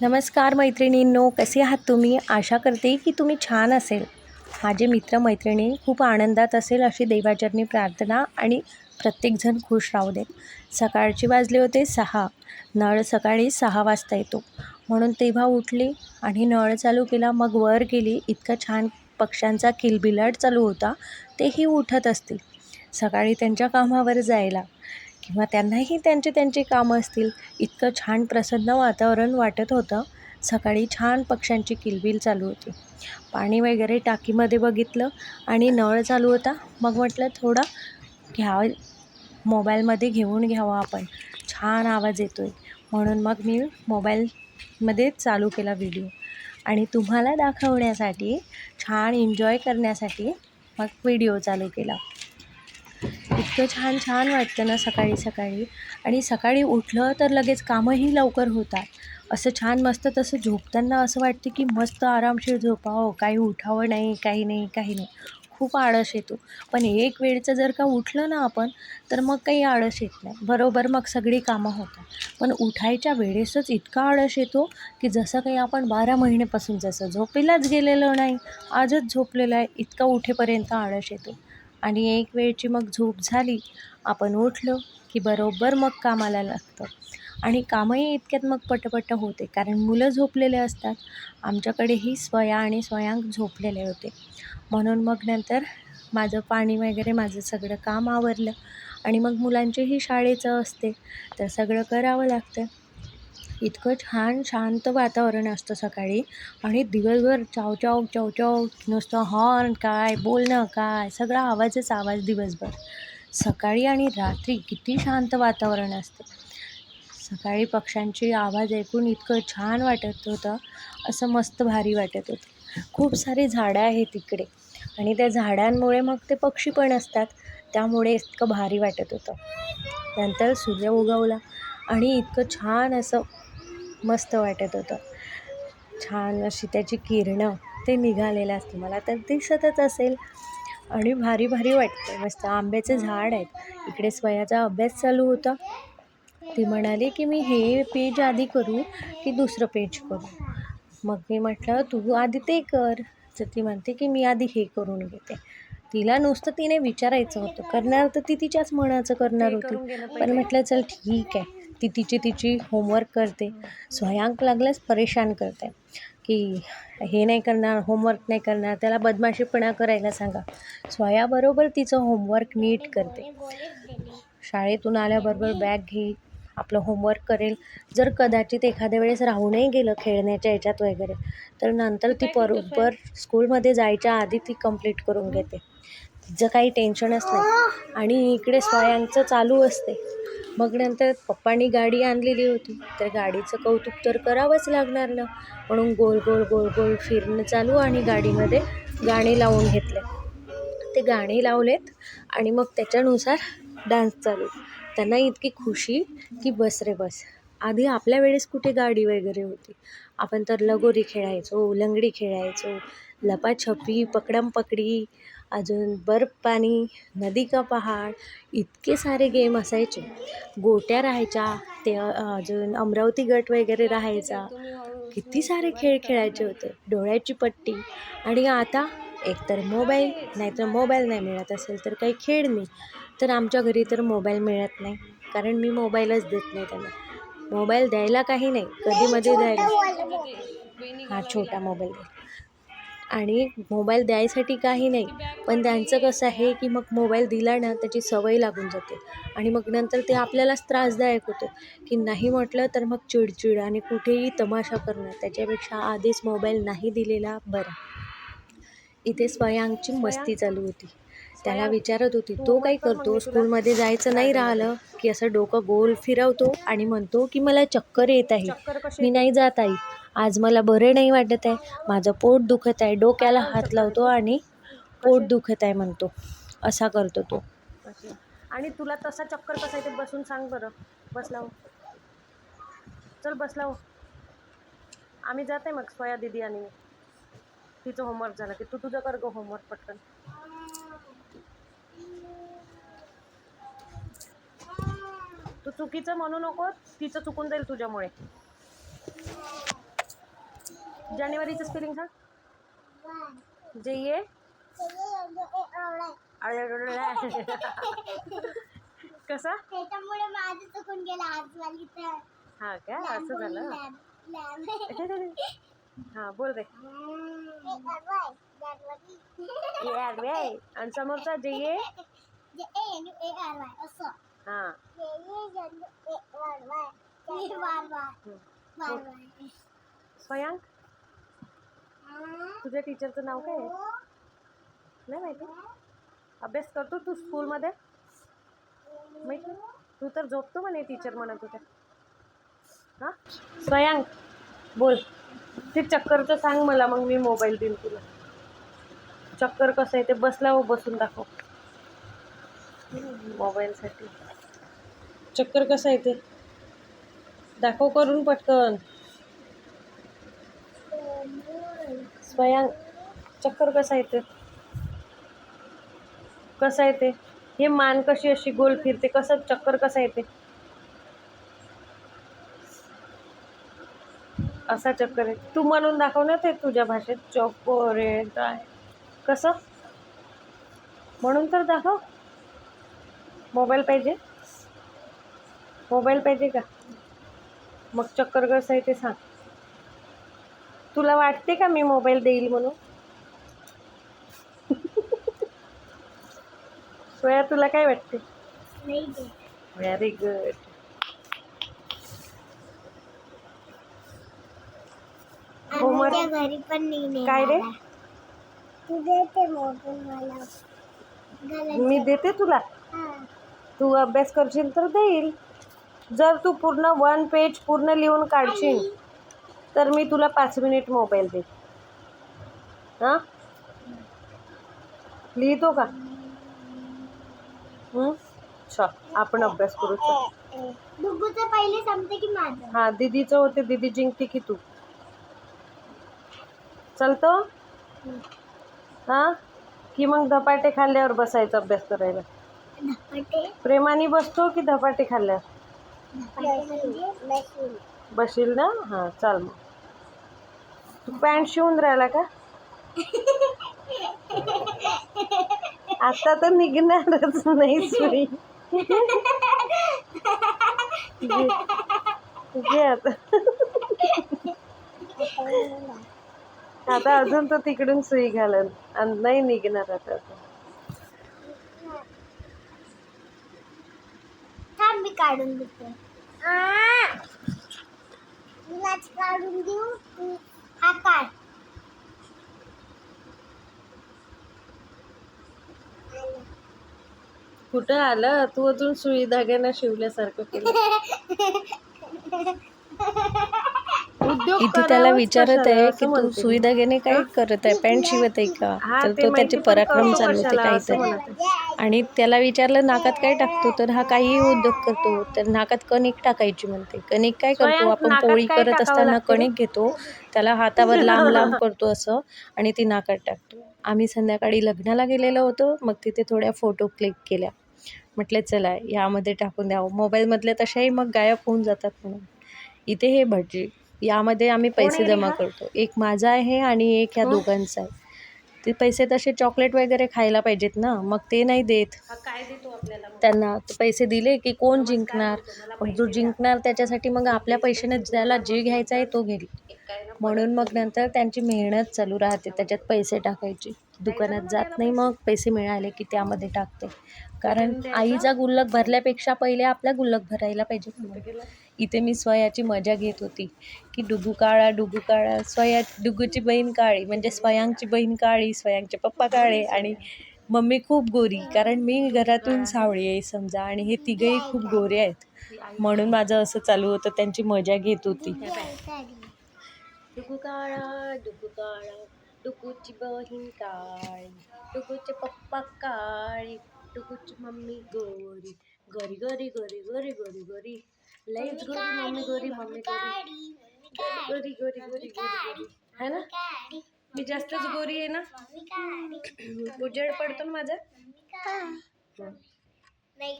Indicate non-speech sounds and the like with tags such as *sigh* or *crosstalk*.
नमस्कार मैत्रिणींनो कसे आहात तुम्ही? आशा करते की तुम्ही छान असेल. माझे मित्र मैत्रिणी खूप आनंदात असेल अशी देवाचरणी प्रार्थना आणि प्रत्येकजण खुश राहू देत. सकाळचे वाजले होते सहा. नळ सकाळी सहा वाजता येतो. म्हणून तेव्हा उठली आणि नळ चालू केला मग वर गेली. इतका छान पक्ष्यांचा किलबिलाट चालू होता तेही उठत असतील. सकाळी त्यांच्या कामावर जायला. किंवा त्यांनाही त्यांचे त्यांचे कामं असतील. इतकं छान प्रसन्न वातावरण वाटत होतं. सकाळी छान पक्ष्यांची किलबिल चालू होती. पाणी वगैरे टाकीमध्ये बघितलं आणि नळ चालू होता. मग म्हटलं थोडा घ्यावं मोबाईलमध्ये घेऊन घ्यावं आपण. छान आवाज येतो आहे म्हणून मग मी मोबाईलमध्ये चालू केला व्हिडिओ. आणि तुम्हाला दाखवण्यासाठी छान एन्जॉय करण्यासाठी मग व्हिडिओ चालू केला. इतकं छान छान वाटतं ना सकाळी सकाळी. आणि सकाळी उठलं तर लगेच कामंही लवकर होतात. असं छान मस्त तसं झोपताना असं वाटतं की मस्त आरामशीर झोपावं काही उठावं नाही काही नाही काही नाही. खूप आळस येतो. पण एक वेळचं जर का उठलं ना आपण तर मग काही आळस येत नाही. बरोबर मग सगळी कामं होतात. पण उठायच्या वेळेसच इतका आळस येतो की जसं काही आपण बारा महिन्यापासून जसं झोपेलाच गेलेलं नाही आजच झोपलेलं आहे इतका उठेपर्यंत आळस येतो. आणि एक वेळची मग झोप झाली आपण उठलो की बरोबर मग कामाला लागतं. आणि कामही इतक्यात मग पटपट होते कारण मुलं झोपलेले असतात. आमच्याकडेही स्वया आणि स्वयांक झोपलेले होते. म्हणून मग नंतर माझं पाणी वगैरे माझं सगळं काम आवरलं. आणि मग मुलांचेही शाळेचं असते तर सगळं करावं लागतं. इतकं छान शांत वातावरण असतं सकाळी आणि दिवसभर चाव चाव नुसतं हॉर्न काय बोलणं काय सगळा आवाजच आवाज दिवसभर. सकाळी आणि रात्री किती शांत वातावरण असतं. सकाळी पक्ष्यांचे आवाज ऐकून इतकं छान वाटत होतं असं मस्त भारी वाटत होतं. खूप सारी झाडं आहेत तिकडे आणि त्या झाडांमुळे मग ते पक्षी पण असतात त्यामुळे इतकं भारी वाटत होतं. नंतर सूर्य उगवला आणि इतकं छान असं मस्त वाटत होतं. छान अशी त्याची किरणं ते निघालेलं असतं. मला तर दिसतच असेल. आणि भारी भारी वाटते मस्त आंब्याचे झाड आहेत. इकडे स्वयाचा अभ्यास चालू होता. ती म्हणाली की मी हे पेज आधी करू की दुसरं पेज करू. मग मी म्हटलं तू आधी ते कर. तर ती म्हणते की मी आधी हे करून घेते. तिला नुसतं तिने विचारायचं होतं. करणार तर ती तिच्याच मनाचं करणार होती. पण म्हटलं चल ठीक आहे. ती तिची तिची होमवर्क करते. स्वयंक लागल्यास परेशान करते. की हे नाही करणार होमवर्क नाही करणार त्याला बदमाशीपणा करायला सांगा. स्वयाबरोबर तिचं होमवर्क नीट करते. शाळेतून आल्याबरोबर बॅग घेईल आपलं होमवर्क करेल. जर कदाचित एखाद्या वेळेस राहूनही गेलं खेळण्याच्या याच्यात वगैरे तर नंतर ती बरोबर स्कूलमध्ये जायच्या आधी ती कंप्लीट करून घेते. तिचं काही टेन्शनच नाही. आणि इकडे स्वयांचं चालू असते. मग नंतर पप्पांनी गाडी आणलेली होती. तर गाडीचं कौतुक तर करावंच लागणार ना. म्हणून गोल गोल गोल गोल फिरणं चालू आणि गाडीमध्ये गाणे लावून घेतले ते गाणे लावलेत आणि मग त्याच्यानुसार डान्स चालू. त्यांना इतकी खुशी की बस रे बस. आधी आपल्या वेळेस कुठे गाडी वगैरे होती? आपण तर लगोरी खेळायचो लंगडी खेळायचो लपाछपी पकडमपकडी अजून बर्फ पाणी नदी का पहाड इतके सारे गेम असायचे. गोट्या राहायच्या ते अजून अमरावती गट वगैरे राहायचा. किती सारे खेळ खेळायचे होते. डोळ्याची पट्टी. आणि आता एकतर मोबाईल नाहीतर मोबाईल नाही मिळत असेल तर काही खेळ नाही. तर आमच्या घरी तर मोबाईल मिळत नाही. कारण मी मोबाईलच देत नाही त्यांना. मोबाईल द्यायला काही नाही. कधीमध्ये द्यायला. हा छोटा मोबाईल द्यायला आणि मोबाईल द्यायसाठी काही नाही. पण त्यांचं कसं आहे की मग मोबाईल दिला ना त्याची सवय लागून जाते. आणि मग नंतर ते आपल्यालाच त्रासदायक होतं. की नाही म्हटलं तर मग चिडचिड आणि कुठेही तमाशा करणं त्याच्यापेक्षा आधीच मोबाईल नाही दिलेला बरा. इथे स्वयांची मस्ती चालू होती. त्याला विचारत होती तो काय करतो? स्कूलमध्ये जायचं नाही राहिलं की असं डोकं गोल फिरवतो आणि म्हणतो की मला चक्कर येत आहे. मी नाही जात आई. आज मला बरं नाही वाटत आहे. माझं पोट दुखत आहे. डोक्याला हात लावतो आणि पोट दुखत आहे म्हणतो. असा करतो तो. आणि तुला तसा चक्कर कसा आहे ते बसून सांग बरं. बसलाव हो. चल बसलाव हो. आम्ही जात आहे मग स्वया दिदी आणि तिचं होमवर्क झालं की. तू तुझं कर गो होमवर्क पटकन. तू चुकीचं म्हणू नको तिचं चुकून जाईल तुझ्यामुळे. जानेवारीचं स्पेलिंग सांग. जे ये. *laughs* कसा? त्याच्यामुळे माझं चुकून गेला आज वाली तर हा का? असं झालं. *laughs* हा बोल रे. ए आर वाय आणि समोरचा जे ये? असं. हा. स्वयंक? तुझ्या टीचरचं नाव काय आहे? नाही माहिती. अभ्यास करतो तू स्कूलमध्ये माहिती? तू तर झोपतो म्हणे टीचर म्हणत होत्या हां? स्वयंक बोल. ते चक्करचं सांग मला मग मी मोबाईल देईन तुला. चक्कर कसं आहे ते बसला व बसून दाखव. मोबाईलसाठी चक्कर कसं आहे ते? दाखव करून पटकन. स्वयं चक्कर कसं येते कसं आहे ते हे मान कशी अशी गोल फिरते? कसं चक्कर कसं येते असा चक्कर आहे. तू म्हणून दाखव ना ते तुझ्या भाषेत. चक्कर आहे. काय कसं? म्हणून तर दाखव. मोबाईल पाहिजे? मोबाईल पाहिजे का? मग चक्कर कसं आहे ते सांग. तुला वाटते का मी मोबाईल देईल म्हणून? सोया तुला काय वाटते? व्हेरी गुड होमवर्क घरी पण नाही काय रे? तू देते मोबाईल मला. गलत मी देते तुला. तू अभ्यास करशील तर देईल. जर तू पूर्ण वन पेज पूर्ण लिहून काढशील. तर मी तुला पाच मिनिट मोबाईल देईन हां? लिहितो का? आपण अभ्यास करू पहिले संपते की हां दीदीचं होते दीदी जिंकते की तू? चलतो? हां. की मग धपाटे खाल्ल्यावर बसायचं अभ्यास करायला? प्रेमाने बसतो की धपाटे खाल्ल्यावर? बशील ना? हां चाल मग. पॅन्ट शिवून राहिला का? आता तर निघणारच नाही सुई. घे. आता. आता अजून तर तिकडून सुई घालन. आणि नाही निघणार आता. थांब मी काढून देते काढून देऊ. हा काढ कुठं आलं? तू अजून सुई धाग्यानं शिवल्यासारखं केलं. *laughs* इथे त्याला विचारत आहे की तू. सुई धाग्याने काय करत आहे? पॅन्ट शिवत आहे का? तर ते त्याचे पराक्रम करू चालवते काहीतरी. आणि त्याला विचारलं नाकात काय टाकतो? तर हा काहीही उद्योग करतो. तर नाकात कणिक टाकायची म्हणते. कणिक काय करतो? आपण पोळी करत असताना? कणिक घेतो. त्याला हातावर *laughs* लांब लांब करतो असं आणि ती नाकात टाकतो. आम्ही संध्याकाळी लग्नाला गेलेलो होतो. मग तिथे थोड्या फोटो क्लिक केल्या. म्हटलं चला यामध्ये टाकून द्यावं. मोबाईलमधले तशाही मग गायब होऊन जातात म्हणून. इथे हे भटजी यामध्ये आम्ही पैसे जमा? करतो. एक माझा आहे आणि एक ह्या? दोघांचा आहे. ते पैसे तसे चॉकलेट वगैरे खायला पाहिजेत ना. मग ते नाही देत. हा काय देतो आपल्याला मग? त्यांना पैसे दिले की कोण जिंकणार? मग जो जिंकणार त्याच्यासाठी मग आपल्या पैशाने ज्याला जे घ्यायचा आहे तो घेईल. म्हणून मग नंतर त्यांची मेहनत चालू राहते. त्याच्यात पैसे टाकायची. दुकानात जात नाही मग पैसे मिळाले की त्यामध्ये टाकते. कारण आईचा गुल्लक भरल्यापेक्षा पहिले आपला गुल्लक भरायला पाहिजे. इथे मी स्वयाची मजा घेत होती. की डुगू काळा डुगू काळा स्वया डुगूची बहीण काळी म्हणजे स्वयांची बहीण काळी स्वयांचे पप्पा काळे आणि मम्मी खूप गोरी. कारण मी घरातून सावळी आहे समजा आणि हे तिघही खूप गोरे आहेत. म्हणून माझं असं चालू होतं त्यांची मजा घेत होती. डुगू काळा डुगू काळा डुगूची बहीण काळी डुगूचे पप्पा काळे डुगूची मम्मी गोरी. गोरी गोरी गोरी गोरी गोरी गोरी. लईच गोरी मम्मी गोरी मम्मी गोरी. गोरी गोरी गोरी गोरी है ना? मी जास्तच गोरी आहे ना? उजेड पडतो ना माझा? नाही